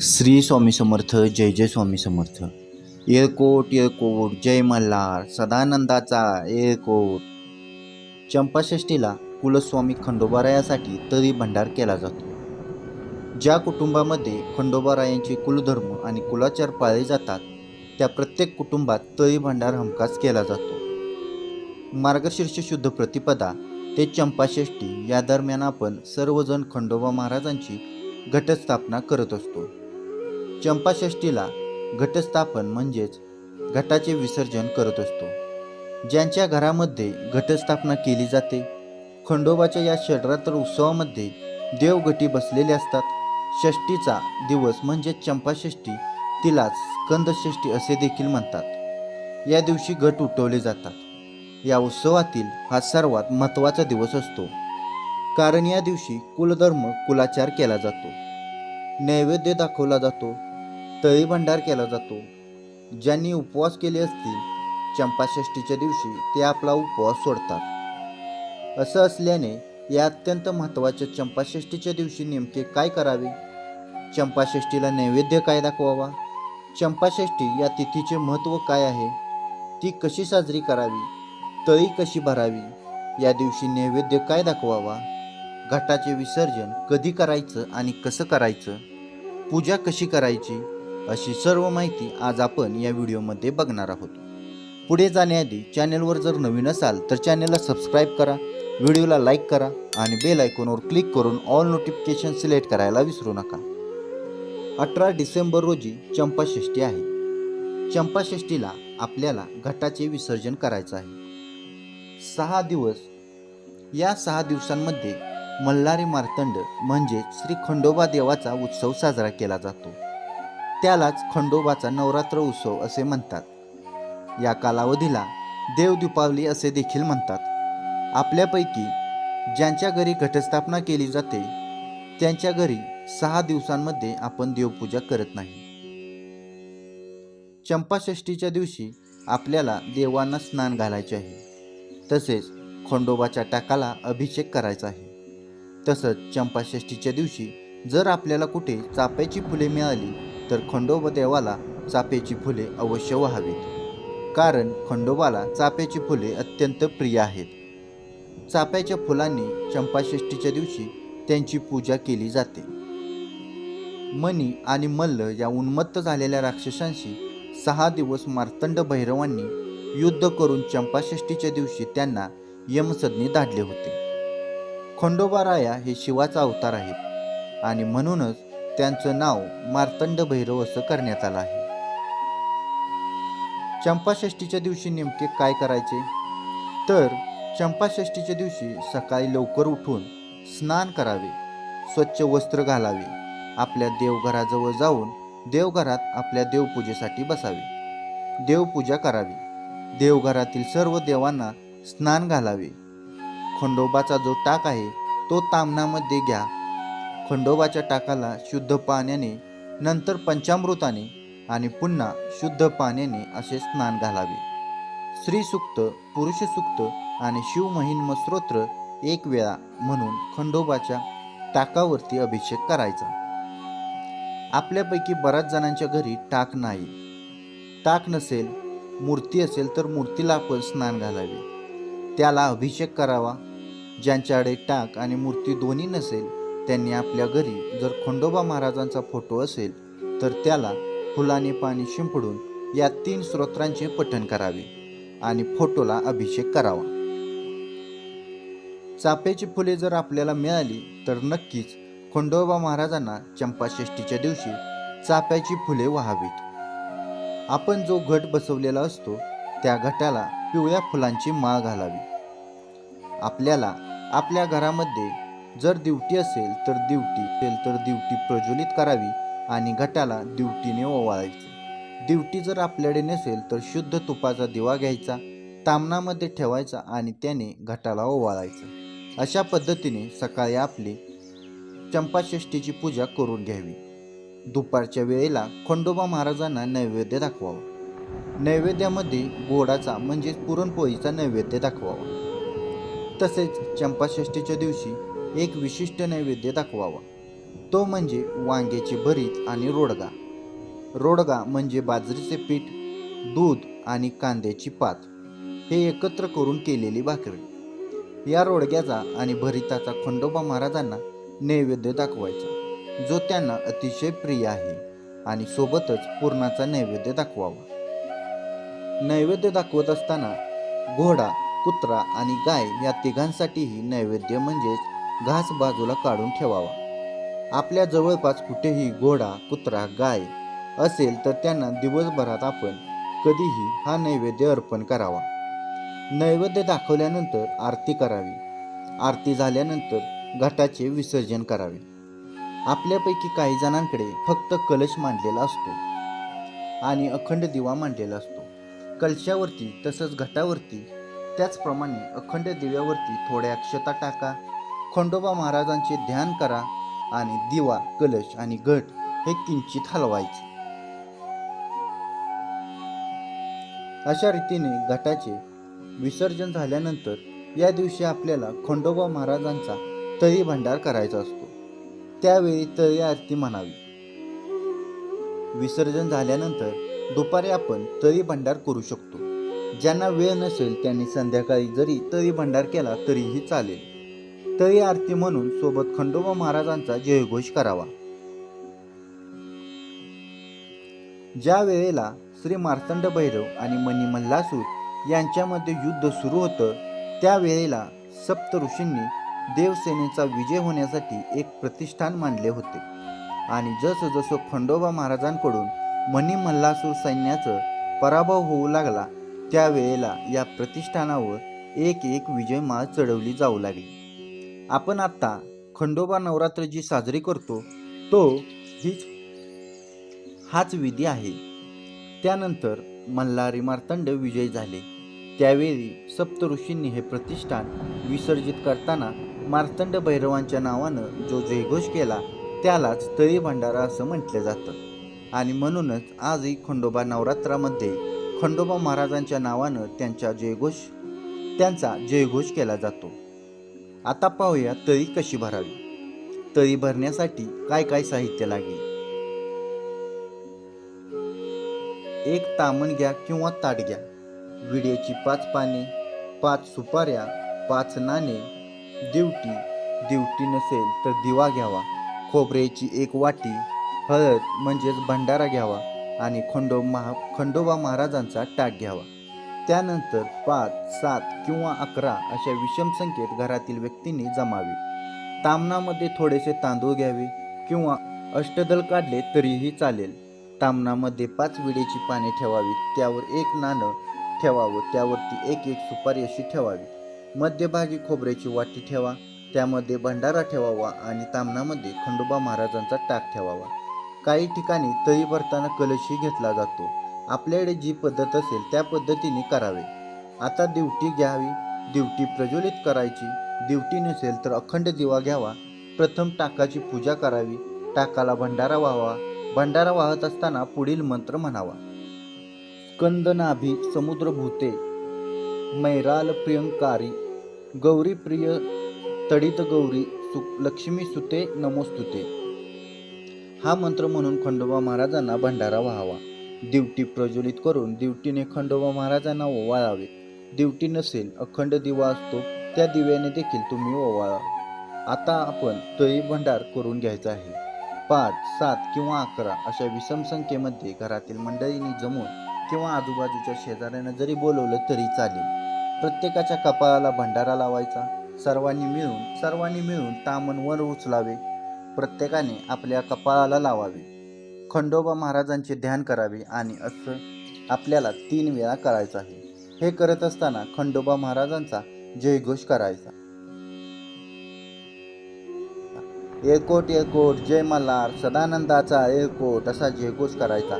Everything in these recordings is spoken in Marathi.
श्री स्वामी समर्थ जय जय स्वामी समर्थ. येळकोट येळकोट जय मल्हार सदानंदाचा येळकोट चंपाषष्ठीला कुलस्वामी खंडोबारायासाठी तरी भंडार केला जातो. ज्या कुटुंबामध्ये खंडोबारायांचे कुलधर्म आणि कुलाचार पाळले जातात त्या प्रत्येक कुटुंबात तरी भंडार हमखास केला जातो. मार्गशीर्ष शुद्ध प्रतिपदा ते चंपाषष्ठी या दरम्यान आपण सर्वजण खंडोबा महाराजांची घटस्थापना करत असतो. चंपाषष्ठीला घटस्थापन म्हणजेच घटाचे विसर्जन करत असतो. ज्यांच्या घरामध्ये घटस्थापना केली जाते खंडोबाच्या या षडरात्र उत्सवामध्ये देवगटी बसलेले असतात. षष्टीचा दिवस म्हणजे चंपाषष्ठी तिलाच स्कंदषष्टी असे देखील म्हणतात. या दिवशी घट उठवले जातात. या उत्सवातील हा सर्वात महत्त्वाचा दिवस असतो. कारण या दिवशी कुलधर्म कुलाचार केला जातो. नैवेद्य दाखवला जातो. तळी भंडार केला जातो. ज्यांनी उपवास केले असतील चंपाषष्ठीच्या दिवशी ते आपला उपवास सोडतात. असं असल्याने या अत्यंत महत्त्वाच्या चंपाषष्ठीच्या दिवशी नेमके काय करावे? चंपाषष्ठीला नैवेद्य काय दाखवावा? चंपाषष्ठी या तिथीचे महत्त्व काय आहे? ती कशी साजरी करावी? तळी कशी भरावी? या दिवशी नैवेद्य काय दाखवावा? घटाचे विसर्जन कधी करायचं आणि कसं करायचं? पूजा कशी करायची? अशी सर्व माहिती आज आपण या व्हिडिओमध्ये बघणार आहोत. पुढे जाण्याआधी चॅनेलवर जर नवीन असाल तर चॅनेलला सबस्क्राईब करा व्हिडिओला लाईक करा आणि बेल आयकॉनवर क्लिक करून ऑल नोटिफिकेशन सिलेक्ट करायला विसरू नका. अठरा डिसेंबर रोजी चंपाषष्ठी आहे. चंपाषष्ठीला आपल्याला घटाचे विसर्जन करायचं आहे. सहा दिवस या सहा दिवसांमध्ये मल्हारी मार्तंड म्हणजे श्री खंडोबा देवाचा उत्सव साजरा केला जातो. त्यालाच खंडोबाचा नवरात्र उत्सव असे म्हणतात. या कालावधीला देव दीपावली असे देखील म्हणतात. आपल्यापैकी ज्यांच्या घरी घटस्थापना केली जाते त्यांच्या घरी सहा दिवसांमध्ये आपण देवपूजा करत नाही. चंपाषष्ठीच्या दिवशी आपल्याला देवांना स्नान घालायचे आहे. तसेच खंडोबाच्या टाकाला अभिषेक करायचा आहे. तसंच चंपाषष्ठीच्या दिवशी जर आपल्याला कुठे चाफ्याची फुले मिळाली तर खंडोबा देवाला चाफ्याची फुले अवश्य व्हावीत. कारण खंडोबाला चाफ्याची फुले अत्यंत प्रिय आहेत. चाफ्याच्या फुलांनी चंपाषष्ठीच्या दिवशी त्यांची पूजा केली जाते. मणी आणि मल्ल या उन्मत्त झालेल्या राक्षसांशी सहा दिवस मार्तंड भैरवांनी युद्ध करून चंपाषष्ठीच्या दिवशी त्यांना यमसदनी धाडले होते. खंडोबा राया हे शिवाचा अवतार आहेत आणि म्हणूनच त्यांचं नाव मार्तंड भैरव असं करण्यात आलं आहे. चंपाषष्ठीच्या दिवशी नेमके काय करायचे? तर चंपाषष्ठीच्या दिवशी सकाळी लवकर उठून स्नान करावे स्वच्छ वस्त्र घालावे आपल्या देवघराजवळ जाऊन देवघरात आपल्या देवपूजेसाठी बसावे. देवपूजा करावी. देवघरातील सर्व देवांना स्नान घालावे. खंडोबाचा जो टाक आहे तो तामणामध्ये घ्या. खंडोबाच्या टाकाला शुद्ध पाण्याने नंतर पंचामृताने आणि पुन्हा शुद्ध पाण्याने असे स्नान घालावे. स्त्रीसुक्त पुरुषसुक्त आणि शिवमहिन्म स्तोत्र एक वेळा म्हणून खंडोबाच्या टाकावरती अभिषेक करायचा. आपल्यापैकी बऱ्याच जणांच्या घरी टाक नाही. टाक नसेल मूर्ती असेल तर मूर्तीला आपण स्नान घालावे. त्याला अभिषेक करावा. ज्यांच्याकडे टाक आणि मूर्ती दोन्ही नसेल त्यांनी आपल्या घरी जर खंडोबा महाराजांचा फोटो असेल तर त्याला फुलाने पाणी शिंपडून या तीन स्तोत्रांचे पठण करावे आणि फोटोला अभिषेक करावा. चाप्याची फुले जर आपल्याला मिळाली तर नक्कीच खंडोबा महाराजांना चंपाषष्टीच्या दिवशी चाप्याची फुले व्हावीत. आपण जो घट बसवलेला असतो त्या घटाला पिवळ्या फुलांची माळ घालावी. आपल्याला आपल्या घरामध्ये जर दिवटी असेल तर दिवटी असेल तर दिवटी प्रज्वलित करावी आणि घटाला दिवटीने ओवाळायचे. दिवटी जर आपल्याकडे नसेल तर शुद्ध तुपाचा दिवा घ्यायचा तामणामध्ये ठेवायचा आणि त्याने घटाला ओवाळायचं. अशा पद्धतीने सकाळी आपली चंपाषष्ठीची पूजा करून घ्यावी. दुपारच्या वेळेला खंडोबा महाराजांना नैवेद्य दाखवावा. नैवेद्यामध्ये गोडाचा म्हणजेच पुरणपोळीचा नैवेद्य दाखवावा. तसेच चंपाषष्ठीच्या दिवशी एक विशिष्ट नैवेद्य दाखवावा. तो म्हणजे वांग्याची भरीत आणि रोडगा. रोडगा म्हणजे बाजरीचे पीठ दूध आणि कांद्याची पात. हे एकत्र करून केलेली भाकरी. या रोडग्याचा आणि भरिताचा खंडोबा महाराजांना नैवेद्य दाखवायचा जो त्यांना अतिशय प्रिय आहे आणि सोबतच पूर्णाचा नैवेद्य दाखवावा. नैवेद्य दाखवत असताना घोडा कुत्रा आणि गाय या तिघांसाठीही नैवेद्य म्हणजेच घास बाजूला काढून ठेवावा. आपल्या जवळपास कुठेही घोडा कुत्रा गाय असेल तर त्यांना दिवसभरात आपण कधीही हा नैवेद्य अर्पण करावा. नैवेद्य दाखवल्यानंतर आरती करावी. आरती झाल्यानंतर घटाचे विसर्जन करावे. आपल्यापैकी काही जणांकडे फक्त कलश मांडलेला असतो आणि अखंड दिवा मांडलेला असतो. कलशावरती तसंच घटावरती त्याचप्रमाणे अखंड दिव्यावरती थोड्या अक्षता टाका. खंडोबा महाराजांचे ध्यान करा आणि दिवा कलश आणि घट हे किंचित हलवायचे. अशा रीतीने घटाचे विसर्जन झाल्यानंतर या दिवशी आपल्याला खंडोबा महाराजांचा तळी भंडार करायचा असतो. त्यावेळी तळी आरती म्हणावी. विसर्जन झाल्यानंतर दुपारी आपण तळी भंडार करू शकतो. ज्यांना वेळ नसेल त्यांनी संध्याकाळी जरी तळी भंडार केला तरीही चालेल. तळी आरती म्हणून सोबत खंडोबा महाराजांचा जयघोष करावा. ज्या वेळेला श्री मार्तंड भैरव आणि मणी मल्लासूर यांच्यामध्ये युद्ध सुरू होतं त्यावेळेला सप्त ऋषींनी देवसेनेचा विजय होण्यासाठी एक प्रतिष्ठान मांडले होते. आणि जसं जसं खंडोबा महाराजांकडून मणी मल्लासूर सैन्याचं पराभव होऊ लागला त्यावेळेला या प्रतिष्ठानावर एक एक विजय माळ चढवली जाऊ लागली. आपण आत्ता खंडोबा नवरात्र जी साजरी करतो. तो हीच हाच विधी आहे. त्यानंतर मल्हारी मार्तंड विजय झाले. त्यावेळी सप्तऋषींनी हे प्रतिष्ठान विसर्जित करताना मार्तंड भैरवांच्या नावानं जो जयघोष केला त्यालाच तळी भंडारा असं म्हटलं जातं. आणि म्हणूनच आजही खंडोबा नवरात्रामध्ये खंडोबा महाराजांच्या नावानं त्यांच्या जयघोष त्यांचा जयघोष केला जातो. आता पाहूया तळी कशी भरावी. तळी भरण्यासाठी काय काय साहित्य लागेल? एक तामण घ्या किंवा ताट घ्या. विड्याची पाच पाने पाच सुपाऱ्या पाच नाणे दिवटी. दिवटी नसेल तर दिवा घ्यावा. खोबऱ्याची एक वाटी हळद म्हणजेच भंडारा घ्यावा आणि खंडो महा खंडोबा महाराजांचा टाक घ्यावा. त्यानंतर पाच सात किंवा अकरा अशा विषम संख्येत घरातील व्यक्तींनी जमावे. तामणामध्ये थोडेसे तांदूळ घ्यावे किंवा अष्टदल काढले तरीही चालेल. तामणामध्ये पाच विडेची पाने ठेवावीत त्यावर एक नाणं ठेवावं त्यावरती एक एक सुपारी अशी ठेवावी. मध्यभागी खोबऱ्याची वाटी ठेवा त्यामध्ये भंडारा ठेवावा आणि तामणामध्ये खंडोबा महाराजांचा टाक ठेवावा. काही ठिकाणी तळी भरताना कलशही घेतला जातो. आपल्याकडे जी पद्धत असेल त्या पद्धतीने करावे. आता दिवटी घ्यावी. दिवटी प्रज्वलित करायची. दिवटी नसेल तर अखंड दिवा घ्यावा. प्रथम टाकाची पूजा करावी. टाकाला भंडारा व्हावा. भंडारा वाहत असताना पुढील मंत्र म्हणावा. स्कंदनाभी समुद्र भूते मैराल प्रियंकारी. गौरी प्रिय तडित गौरी सु लक्ष्मी सुते नमोस्तुते. हा मंत्र म्हणून खंडोबा महाराजांना भंडारा व्हावा. दिवटी प्रज्वलित करून दिवटीने खंडोबा महाराजांना ओवाळावे. दिवटी नसेल अखंड दिवा असतो त्या दिव्याने देखील तुम्ही ओवाळा. आता आपण तळी भंडार करून घ्यायचा आहे. पाच सात किंवा अकरा अशा विषम संख्येमध्ये घरातील मंडळींनी जमून किंवा आजूबाजूच्या शेजाऱ्यांना जरी बोलवलं तरी चालेल. प्रत्येकाच्या कपाळाला भंडारा लावायचा. सर्वांनी मिळून सर्वांनी मिळून तामण वर उचलावे. प्रत्येकाने आपल्या कपाळाला लावावे. खंडोबा महाराजांचे ध्यान करावे आणि असं आपल्याला तीन वेळा करायचं आहे. हे करत असताना खंडोबा महाराजांचा जयघोष करायचा. एळकोट एळकोट जय मल्हार सदानंदाचा एळकोट असा जयघोष करायचा.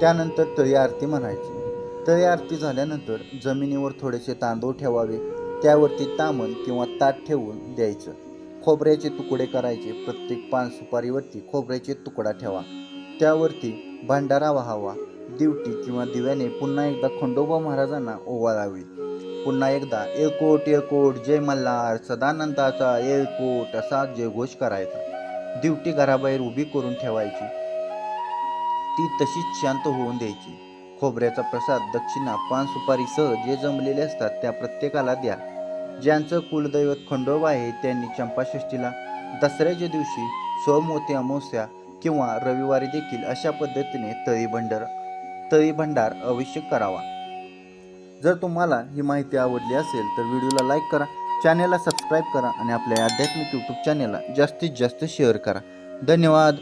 त्यानंतर तळी आरती म्हणायची. तळी आरती झाल्यानंतर जमिनीवर थोडेसे तांदूळ ठेवावे. त्यावरती तामण किंवा ताट ठेवून द्यायचं. खोबऱ्याचे तुकडे करायचे. प्रत्येक पान सुपारीवरती खोबऱ्याचे तुकडा ठेवा. त्यावरती भंडारा व्हावा. दिवटी किंवा दिव्याने पुन्हा एकदा खंडोबा महाराजांना ओवाळावी. पुन्हा एकदा एकोट एकोट जय मल्हार सदानंदाचा एकोट असा जयघोष करायचा. दिवटी घराबाहेर उभी करून ठेवायची. ती तशीच शांत होऊन द्यायची. खोबऱ्याचा प्रसाद दक्षिणा पान सुपारीसह जे जमलेले असतात त्या प्रत्येकाला द्या. ज्यांचं कुलदैवत खंडोबा आहे त्यांनी चंपाषष्ठीला दसऱ्याच्या दिवशी सोमवती अमावस्या किंवा रविवारी देखील अशा पद्धतीने तळी भंडार तळी भंडार अवश्य करावा. जर तुम्हाला ही माहिती आवडली असेल तर व्हिडिओला लाईक करा चॅनेलला सबस्क्राईब करा आणि आपल्या आध्यात्मिक यूट्यूब चॅनेलला जास्तीत जास्त शेअर करा. धन्यवाद.